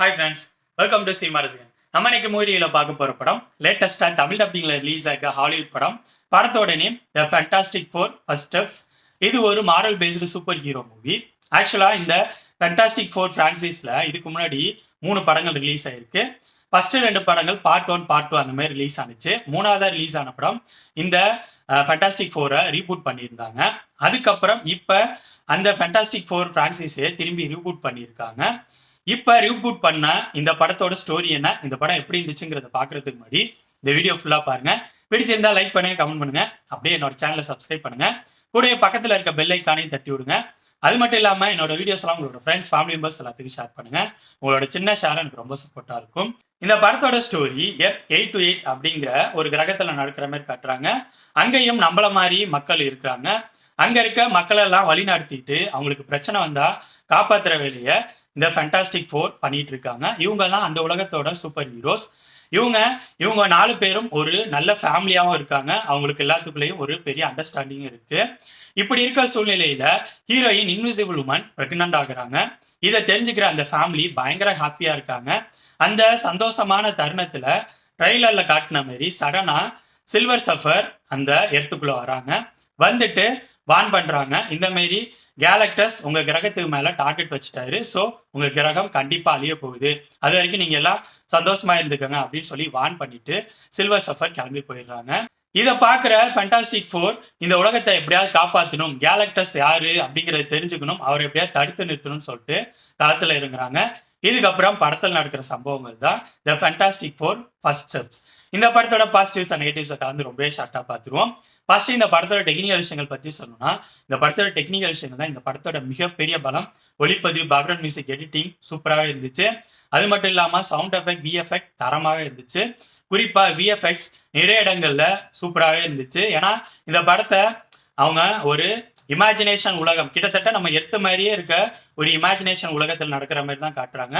Hi friends welcome to cinema Rasigan நம்ம இன்னைக்கு மூவியில் பார்க்க போகிற படம் லேட்டஸ்டாக தமிழ் டப்பிங்கில் ரிலீஸ் ஆகிற ஹாலிவுட் படம். படத்தோட name the fantastic four first steps இது ஒரு Marvel based super hero movie ஆக்சுவலாக இந்த ஃபேண்டாஸ்டிக் ஃபோர் ஃப்ரான்சைஸில் இதுக்கு முன்னாடி மூணு படங்கள் ரிலீஸ் ஆயிருக்கு. ஃபர்ஸ்ட் ரெண்டு படங்கள் பார்ட் ஒன் பார்ட் டூ அந்த மாதிரி ரிலீஸ் ஆனிச்சு. மூணாவதாக ரிலீஸ் ஆன படம் இந்த ஃபேண்டாஸ்டிக் ஃபோரை ரீபூட் பண்ணியிருந்தாங்க. அதுக்கப்புறம் இப்போ அந்த ஃபேண்டாஸ்டிக் ஃபோர் ஃப்ரான்சைஸே திரும்பி ரீபூட் பண்ணியிருக்காங்க. இப்போ ரீபூட் பண்ண இந்த படத்தோட ஸ்டோரி என்ன? இந்த படம் எப்படி இருந்துச்சுங்கிறத பார்க்கறதுக்கு முன்னாடி இந்த வீடியோ ஃபுல்லாக பாருங்க. பிடிச்சிருந்தா லைக் பண்ணுங்க கமெண்ட் பண்ணுங்க. அப்படியே என்னோட சேனலை சப்ஸ்கிரைப் பண்ணுங்க. கூட பக்கத்தில் இருக்க பெல் ஐக்கானையும் தட்டி விடுங்க. அது மட்டும் இல்லாமல் என்னோட வீடியோஸ் எல்லாம் உங்களோட ஃப்ரெண்ட்ஸ் ஃபேமிலி மெம்பர்ஸ் எல்லாத்துக்கும் ஷேர் பண்ணுங்க. உங்களோட சின்ன ஷேர் எனக்கு ரொம்ப சப்போர்ட்டாக இருக்கும். இந்த படத்தோட story F eight two eight அப்படிங்கிற ஒரு கிரகத்தில் நடக்கிற மாதிரி காட்டுறாங்க. அங்கேயும் நம்மள மாதிரி மக்கள் இருக்கிறாங்க. அங்க இருக்க மக்களெல்லாம் வழி நடத்திட்டு அவங்களுக்கு பிரச்சனை வந்தா காப்பாத்துற வேலையை இந்த ஃபண்டாஸ்டிக் ஃபோர் பண்ணிட்டு இருக்காங்க இவங்கெல்லாம் அந்த உலகத்தோட சூப்பர் ஹீரோஸ் இவங்க இவங்க நாலு பேரும் ஒரு நல்ல ஃபேமிலியாகவும் இருக்காங்க. அவங்களுக்கு எல்லாத்துக்குள்ளேயும் ஒரு பெரிய அண்டர்ஸ்டாண்டிங் இருக்கு. இப்படி இருக்க சூழ்நிலையில ஹீரோயின் இன்விசிபிள் உமன் பிரெக்னன்ட் ஆகுறாங்க. இதை தெரிஞ்சுக்கிற அந்த ஃபேமிலி பயங்கர ஹாப்பியா இருக்காங்க. அந்த சந்தோஷமான தருணத்துல ட்ரெய்லர்ல காட்டின மாதிரி சடனா சில்வர் சஃபர் அந்த இடத்துக்குள்ள வராங்க. வந்துட்டு வான் பண்றாங்க. இந்த மாரி கேலக்டஸ் உங்க கிரகத்துக்கு மேல டார்கெட் வச்சுட்டாரு. ஸோ உங்க கிரகம் கண்டிப்பா அழிய போகுது. அது வரைக்கும் நீங்க எல்லாம் சந்தோஷமா இருந்துக்கங்க அப்படின்னு சொல்லி வான் பண்ணிட்டு சில்வர் சஃபர் கிளம்பி போயிடுறாங்க. இதை பார்க்குற ஃபண்டாஸ்டிக் ஃபோர் இந்த உலகத்தை எப்படியாவது காப்பாற்றணும் கேலக்டஸ் யாரு அப்படிங்கறத தெரிஞ்சுக்கணும் அவரை எப்படியாவது தடுத்து நிறுத்தணும்னு சொல்லிட்டு தளத்துல இறங்குறாங்க. இதுக்கப்புறம் படத்தில் நடக்கிற சம்பவங்கள் தான் the fantastic four first steps இந்த படத்தோட பாசிட்டிவ்ஸ் அண்ட் நெகட்டிவ்ஸை கலந்து ரொம்பவே ஷார்ட்டாக பார்த்துருவோம் ஃபர்ஸ்ட் இந்த படத்தோட டெக்னிக்கல் விஷயங்கள் பற்றி சொல்லணும்னா இந்த படத்தோட டெக்னிக்கல் விஷயங்கள் தான் இந்த படத்தோட மிகப்பெரிய பலம். ஒளிப்பதிவு பேக்ரவுண்ட் மியூசிக் எடிட்டிங் சூப்பராக இருந்துச்சு. அது மட்டும் இல்லாமல் சவுண்ட் எஃபெக்ட் விஎஃபெக்ட் தரமாக இருந்துச்சு. குறிப்பாக விஎஃப்எக்ஸ் நிறைய இடங்கள்ல சூப்பராகவே இருந்துச்சு. ஏன்னா இந்த படத்தை அவங்க ஒரு இமேஜினேஷன் உலகம் கிட்டத்தட்ட நம்ம எடுத்த மாதிரியே இருக்க ஒரு இமேஜினேஷன் உலகத்தில் நடக்கிற மாதிரி தான் காட்டுறாங்க.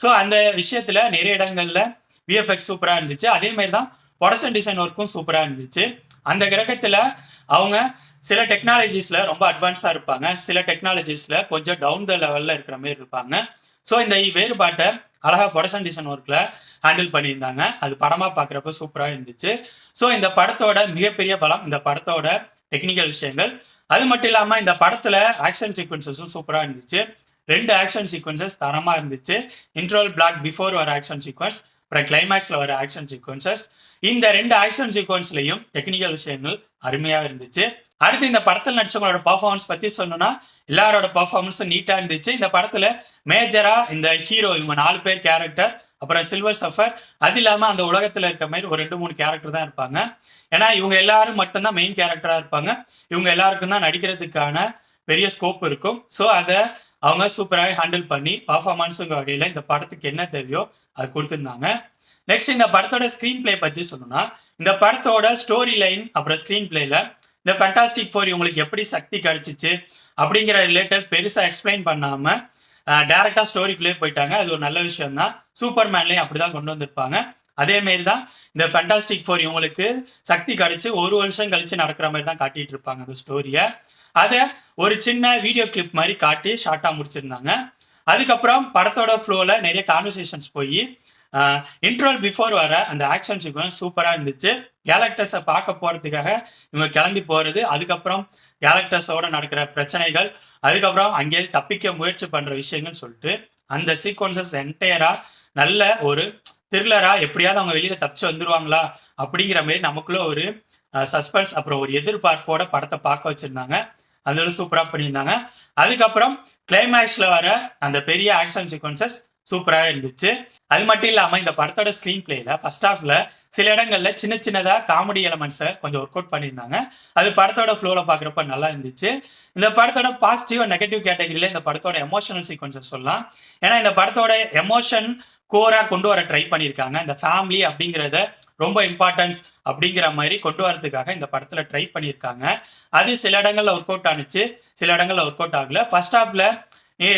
ஸோ அந்த விஷயத்துல நிறைய இடங்கள்ல விஎஃப்எக்ஸ் சூப்பராக இருந்துச்சு. அதே மாதிரி தான் ப்ரொடக்ஷன் டிசைன் ஒர்க்கும் சூப்பராக இருந்துச்சு. அந்த கிரகத்தில் அவங்க சில டெக்னாலஜிஸில் ரொம்ப அட்வான்ஸாக இருப்பாங்க. சில டெக்னாலஜிஸில் கொஞ்சம் டவுன் த லெவலில் இருக்கிற மாதிரி இருப்பாங்க. ஸோ இந்த வேறுபாட்டை அழகாக ப்ரொடக்ஷன் டிசைன் ஒர்க்கில் ஹேண்டில் பண்ணியிருந்தாங்க. அது படமாக பார்க்குறப்ப சூப்பராக இருந்துச்சு. ஸோ இந்த படத்தோட மிகப்பெரிய பலம் இந்த படத்தோட டெக்னிக்கல் விஷயங்கள். அது மட்டும் இல்லாமல் இந்த படத்தில் ஆக்ஷன் சீக்வன்சஸும் சூப்பராக இருந்துச்சு. ரெண்டு ஆக்ஷன் சீக்வன்சஸ் தரமாக இருந்துச்சு. இன்ட்ரோல் பிளாக் பிஃபோர் வர ஆக்ஷன் சீக்வன்ஸ் அப்புறம் கிளைமேக்ஸில் வர ஆக்ஷன் சீக்வன்சஸ் இந்த ரெண்டு ஆக்ஷன் சீக்வன்ஸ்லையும் டெக்னிக்கல் விஷயங்கள் அருமையாக இருந்துச்சு. அடுத்து இந்த படத்தில் நடிச்சவங்களோட பர்ஃபார்மன்ஸ் பற்றி சொல்லணும்னா எல்லாரோட பர்ஃபார்மன்ஸும் நீட்டாக இருந்துச்சு. இந்த படத்தில் மேஜராக இந்த ஹீரோ இவங்க நாலு பேர் கேரக்டர் அப்புறம் சில்வர் சஃபர் அது இல்லாமல் அந்த உலகத்தில் இருக்க மாதிரி ஒரு ரெண்டு மூணு கேரக்டர் தான் இருப்பாங்க. ஏன்னா இவங்க எல்லாரும் மட்டும்தான் மெயின் கேரக்டராக இருப்பாங்க. இவங்க எல்லாருக்கும் தான் நடிக்கிறதுக்கான பெரிய ஸ்கோப் இருக்கும். ஸோ அதை அவங்க சூப்பராக ஹேண்டில் பண்ணி பர்ஃபார்மன்ஸுங்க வகையில் இந்த படத்துக்கு என்ன தேவையோ அது கொடுத்துருந்தாங்க. நெக்ஸ்ட் இந்த படத்தோட ஸ்க்ரீன் பிளே பற்றி சொல்லணும்னா இந்த படத்தோட ஸ்டோரி லைன் அப்புறம் ஸ்க்ரீன் பிளேல இந்த ஃபண்டாஸ்டிக் ஃபோர் இவங்களுக்கு எப்படி சக்தி கிடைச்சிச்சு அப்படிங்கிற ரிலேட்டட் பெருசாக எக்ஸ்பிளைன் பண்ணாமல் டேரெக்டாக ஸ்டோரிக்குள்ளே போயிட்டாங்க. அது ஒரு நல்ல விஷயம் தான் சூப்பர் மேன்லேயும் அப்படி தான் கொண்டு வந்திருப்பாங்க. அதே மாரி தான் இந்த ஃபண்டாஸ்டிக் ஃபோர் இவங்களுக்கு சக்தி கிடைச்சு ஒரு வருஷம் கழிச்சு நடக்கிற மாதிரி தான் காட்டிட்டு இருப்பாங்க அந்த ஸ்டோரியை அதை ஒரு சின்ன வீடியோ கிளிப் மாதிரி காட்டி ஷார்ட்டாக முடிச்சிருந்தாங்க. அதுக்கப்புறம் படத்தோட ஃப்ளோவில் நிறைய கான்வர்சேஷன்ஸ் போய் இன்ட்ரோல் பிஃபோர் வர அந்த ஆக்ஷன் சீக்வன்ஸ் சூப்பராக இருந்துச்சு. கேலக்டர்ஸை பார்க்க போகிறதுக்காக இவங்க கிளம்பி போகிறது அதுக்கப்புறம் கேலக்டர்ஸோட நடக்கிற பிரச்சனைகள் அதுக்கப்புறம் அங்கேயே தப்பிக்க முயற்சி பண்ணுற விஷயங்கள் சொல்லிட்டு அந்த சீக்வன்சஸ் என்டையராக நல்ல ஒரு த்ரில்லராக எப்படியாவது அவங்க வெளியில் தப்பிச்சு வந்துடுவாங்களா அப்படிங்கிற மாதிரி நமக்குள்ள ஒரு சஸ்பென்ஸ் அப்புறம் ஒரு எதிர்பார்ப்போட படத்தை பார்க்க வச்சுருந்தாங்க. அதெல்லாம் சூப்பராக பண்ணியிருந்தாங்க. அதுக்கப்புறம் கிளைமேக்ஸில் வர அந்த பெரிய ஆக்ஷன் சீக்வன்சஸ் சூப்பராக இருந்துச்சு. அது மட்டும் இல்லாமல் இந்த படத்தோட ஸ்க்ரீன் பிளேல ஃபர்ஸ்ட் ஹாஃப்ல சில இடங்கள்ல சின்ன சின்னதாக காமெடி எலமெண்ட்ஸை கொஞ்சம் ஒர்க் அவுட் பண்ணியிருந்தாங்க. அது படத்தோட ஃப்ளோவில் பார்க்குறப்ப நல்லா இருந்துச்சு. இந்த படத்தோட பாசிட்டிவ் நெகட்டிவ் கேட்டகரியில இந்த படத்தோட எமோஷனல் சீக்வன்சஸ் சொல்லலாம். ஏன்னா இந்த படத்தோட எமோஷன் கோராக கொண்டு வர ட்ரை பண்ணியிருக்காங்க. இந்த ஃபேமிலி அப்படிங்கிறத ரொம்ப இம்பார்ட்டன்ஸ் அப்படிங்கிற மாதிரி கொண்டு வரதுக்காக இந்த படத்தில் ட்ரை பண்ணியிருக்காங்க. அது சில இடங்களில் ஒர்க் அவுட் ஆனிச்சு. சில இடங்களில் ஒர்க் அவுட் ஆகல. ஃபர்ஸ்ட் ஹாஃப்ல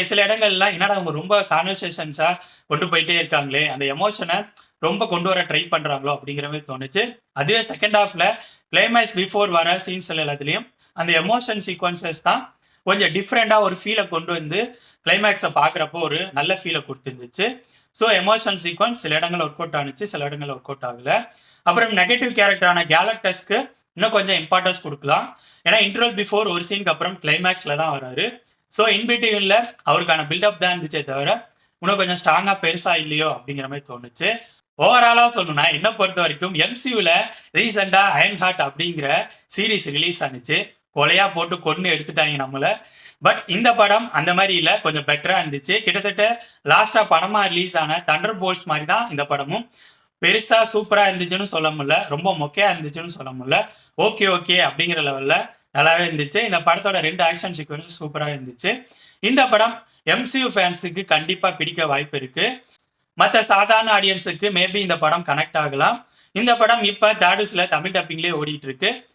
சில இடங்கள்லாம் என்னடா அவங்க ரொம்ப கான்வர்சேஷன்ஸாக கொண்டு போயிட்டே இருக்காங்களே அந்த எமோஷனை ரொம்ப கொண்டு வர ட்ரை பண்ணுறாங்களோ அப்படிங்கிற மாதிரி தோணுச்சு. அதுவே செகண்ட் ஹாஃப்ல கிளைமேக்ஸ் பிஃபோர் வர சீன்ஸ் எல்லாத்துலேயும் அந்த எமோஷன் சீக்வன்சஸ் தான் கொஞ்சம் டிஃப்ரெண்டாக ஒரு ஃபீலை கொண்டு வந்து கிளைமேக்ஸை பார்க்குறப்போ ஒரு நல்ல ஃபீலை கொடுத்துருந்துச்சு. ஸோ எமோஷனல் சீக்வன்ஸ் சில இடங்கள் ஒர்க் அவுட் ஆனிச்சு சில இடங்கள் ஒர்க் அவுட் ஆகல. அப்புறம் நெகட்டிவ் கேரக்டரான கேலக்டஸ்க்கு இன்னும் கொஞ்சம் இம்பார்ட்டன்ஸ் கொடுக்கலாம். ஏன்னா இன்டர்வல் பிஃபோர் ஒரு சீனுக்கு அப்புறம் கிளைமேக்ஸில் தான் வராரு. ஸோ இன்பிட்டியூனில் அவருக்கான பில்டப் தான் இருந்துச்சே தவிர இன்னும் கொஞ்சம் ஸ்ட்ராங்காக பெருசாக இல்லையோ அப்படிங்கிற மாதிரி தோணுச்சு. ஓவராலாக சொல்லணும்னா என்ன பொறுத்த வரைக்கும் எம்சியூவில் ரீசெண்டாக அயன் ஹார்ட் அப்படிங்கிற சீரிஸ் ரிலீஸ் ஆனிச்சு. கொலையாக போட்டு கொண்டு எடுத்துட்டாங்க நம்மளை. பட் இந்த படம் அந்த மாதிரி இல்லை. கொஞ்சம் பெட்டராக இருந்துச்சு. கிட்டத்தட்ட லாஸ்ட்டாக படமாக ரிலீஸ் ஆன தண்டர் போல்ஸ் மாதிரி தான் இந்த படமும். பெருசாக சூப்பராக இருந்துச்சுன்னு சொல்ல முடியல. ரொம்ப மொக்கையாக இருந்துச்சுன்னு சொல்ல முடியல. ஓகே ஓகே அப்படிங்கிற லெவலில் நல்லாவே இருந்துச்சு. இந்த படத்தோட ரெண்டு ஆக்ஷன் சீக்வன்ஸ் சூப்பராக இருந்துச்சு. இந்த படம் எம்சியூ ஃபேன்ஸுக்கு கண்டிப்பாக பிடிக்க வாய்ப்பு இருக்கு. மற்ற சாதாரண ஆடியன்ஸுக்கு மேபி இந்த படம் கனெக்ட் ஆகலாம். இந்த படம் இப்போ தேர்டிஸில் தமிழ் டப்பிங்லேயே ஓடிட்டு இருக்கு.